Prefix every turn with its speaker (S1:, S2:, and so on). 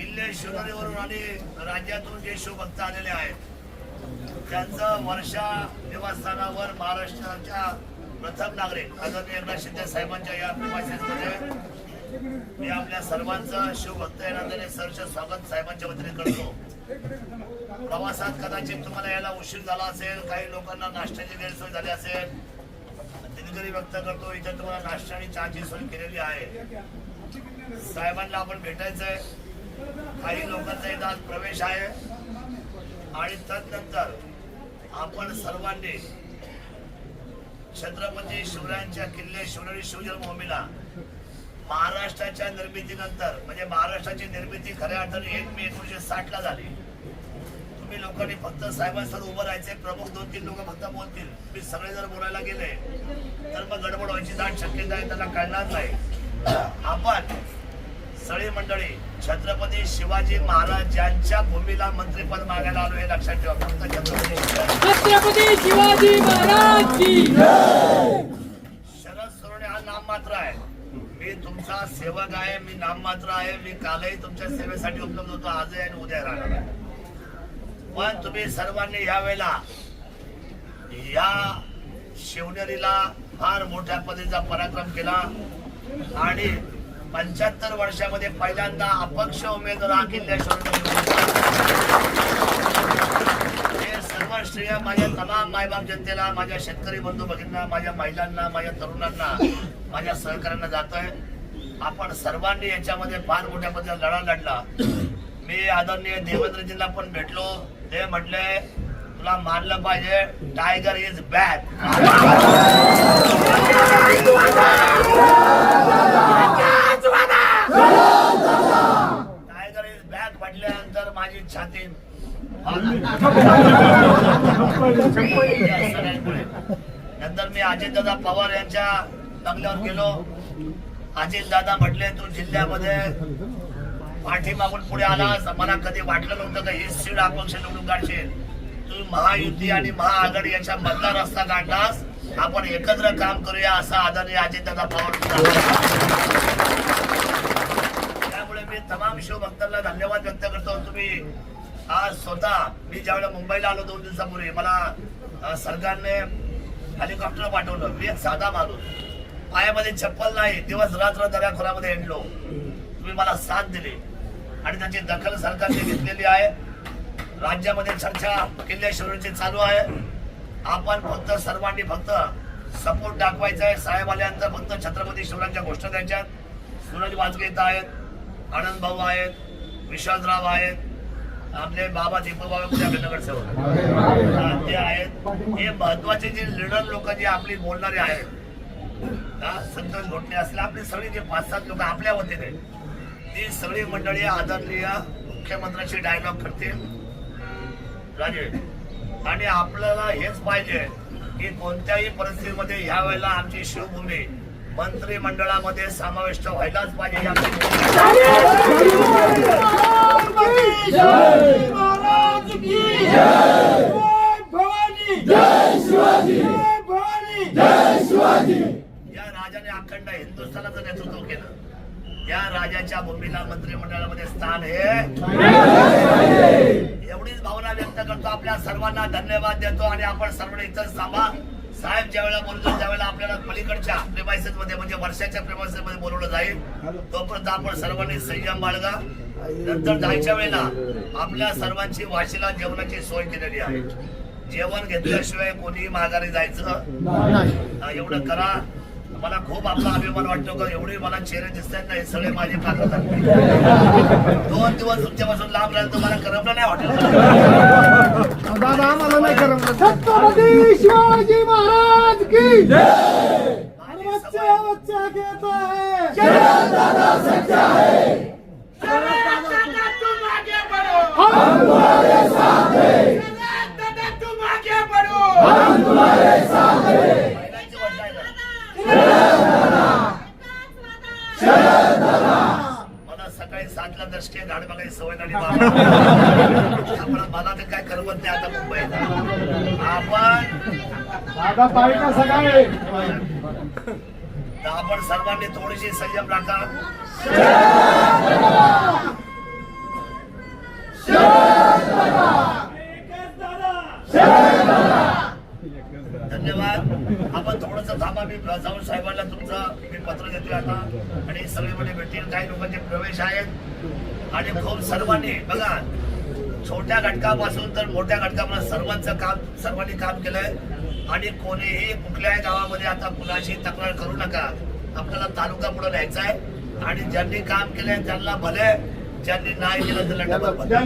S1: किल्ले शिवनेरीवरून आणि राज्यातून जे शिवभक्त आलेले आहेत त्यांचं वर्षा निवासस्थानावर महाराष्ट्राच्या प्रथम नागरिक आदरणीय एकनाथ शिंदे साहेबांच्या या निवासस्थानामध्ये मी आपल्या सर्वांचं शिवभक्त या नात्याने स्वागत साहेबांच्या वतीने करतो. प्रवासात कदाचित तुम्हाला यायला उशीर झाला असेल काही लोकांना नाश्त्याची गैरसोय झाली असेल. दिनगरी व्यक्त करतो इथे तुम्हाला नाश्ता आणि चहाची सोय केलेली आहे. साहेबांना आपण भेटायचं आहे काही लोकांचा इथं आज प्रवेश आहे. आणि तदनंतर आपण सर्वांनी छत्रपती शिवरायांच्या किल्ले शिवनेरी शिवजन्मभूमीला महाराष्ट्राच्या निर्मितीनंतर म्हणजे महाराष्ट्राची निर्मिती खऱ्या अर्थाने एक मे एकोणीशे साठ ला झाली. तुम्ही लोकांनी फक्त साहेबांसर उभं राहायचे प्रमुख दोन तीन लोक फक्त बोलतील. मी सगळे जर बोलायला गेले तर मग गडबड व्हायची दाट शक्यता आहे त्यांना कळणार नाही. आपण सगळी मंडळी छत्रपती शिवाजी महाराज यांच्या भूमीला मंत्रीपद मागायला आलो हे लक्षात ठेवा. फक्त छत्रपती शिवाजी.
S2: छत्रपती शिवाजी महाराज की
S1: शरद सोनवणे हा नाम मात्र आहे. मी तुमचा सेवक आहे मी नाम मात्र आहे मी कालही तुमच्या सेवेसाठी उपलब्ध होतो आजही आणि उद्या राहणार आहे. पण तुम्ही सर्वांनी यावेळेला या शिवनेरीला फार मोठ्या पद्धतीचा पराक्रम केला आणि पंच्याहत्तर वर्षामध्ये पहिल्यांदा अपक्ष उमेदवार अखिल किल्ल्या हे सर्व श्रेय माझ्या तमाम मायबाप जनतेला माझ्या शेतकरी बंधू भगिनींना माझ्या महिलांना माझ्या तरुणांना माझ्या सहकाऱ्यांना जात आहे आपण सर्वांनी याच्यामध्ये फार मोठ्या पद्धतीने लढा लढला. मी आदरणीय देवेंद्रजींना पण भेटलो. ते म्हटले तुला मानलं पाहिजे. Tiger is back tiger is back म्हटल्यानंतर माझी छाती नंतर मी अजितदादा पवार यांच्या बंगल्यावर गेलो. अजितदादा म्हटले तू जिल्ह्यामध्ये पाठीमागून पुढे आलास. मला कधी वाटलं नव्हतं का ही सीट अपक्ष निवडून काढशील. तू महायुती आणि महाआघाडी यांच्या मधला रस्ता काढलास. आपण एकत्र काम करूया असा आदरणीय अजितदादा पवार त्यामुळे मी तमाम शिवभक्तांना धन्यवाद व्यक्त करतो. तुम्ही आज स्वतः. मी ज्यावेळेला मुंबईला आलो दोन दिवसापूर्वी मला सरकारने हेलिकॉप्टर पाठवलं. मी एक साधा माणूस. पायामध्ये चप्पल नाही. दिवस रात्र दर्याखोरामध्ये हिंडलो तुम्ही मला साथ दिली. आणि त्याची दखल सरकारने घेतलेली आहे. राज्यामध्ये चर्चा किल्ले चालू आहे. आपण फक्त सर्वांनी फक्त सपोर्ट दाखवायचा आहे. साहेब आल्यानंतर फक्त छत्रपती शिवरायांच्या गोष्ट द्यायच्या सूरज वाजगे आहेत. आनंद भाऊ आहेत. विश्वासराव आहेत. आपले बाबा दीपक बाबा कुठे आपले नगरसेवक? ते आहेत. हे महत्त्वाचे जे लिडर लोक जे आपली बोलणारे आहेत हा, संतोष घोटणे असले आपली सगळी जे पाच सात लोक आपल्या वतीने ती सगळी मंडळी आदरणीय मुख्यमंत्र्यांशी डायलॉग करतील राजे आणि आपल्याला हेच पाहिजे की कोणत्याही परिस्थितीमध्ये ह्या वेळेला आमची शिवभूमी मंत्रिमंडळामध्ये समाविष्ट व्हायलाच पाहिजे या राजाने अखंड हिंदुस्थानाचं नेतृत्व केलं. या राजाच्या भूमीला मंत्रिमंडळामध्ये स्थान आहे एवढीच भावना व्यक्त करतो. आपल्या सर्वांना धन्यवाद देतो आणि आपण सर्वांना इथं थांबा साहेब ज्या वेळेला बोलतो त्यावेळेला आपल्याला पलीकडच्या प्रेमायसेस मध्ये म्हणजे वर्षाच्या प्रेमायसेस मध्ये बोलवलं जाईल. तोपर्यंत आपण सर्वांनी संयम बाळगा. नंतर जायच्या वेळेला आपल्या सर्वांची वाशीला जेवणाची सोय केलेली आहे. जेवण घेतल्याशिवाय कोणीही माघारी जायचं एवढं करा. मला खूप आपला अभिमान वाटतो का? एवढे मला चेहरे दिसत आहेत ना हे सगळे माझे काका दोन दिवस तुमच्यापासून लांब राहिलं तुम्हाला करमलं नाही वाटलं Yeah. दशके गाडी बघायची सवय झाली त्यामुळे मला तर काय करमत नाही आता मुंबईत आपण आपण सर्वांनी थोडीशी संयम राखा. मी जाऊन साहेबांना तुमचं मी पत्र देतोय आता. आणि सगळे मध्ये भेटतील. काही लोकांचे प्रवेश आहेत. आणि खूप सर्वांनी बघा छोट्या घटकापासून तर मोठ्या घटकापर्यंत सर्वांचं काम सर्वांनी काम केलंय. आणि कोणीही कुठल्याही गावामध्ये आता कुणाशी तक्रार करू नका. आपल्याला तालुका पुढे न्यायचा आहे. आणि ज्यांनी काम केलंय त्यांना भले ज्यांनी नाही केलं त्याला डबल भले.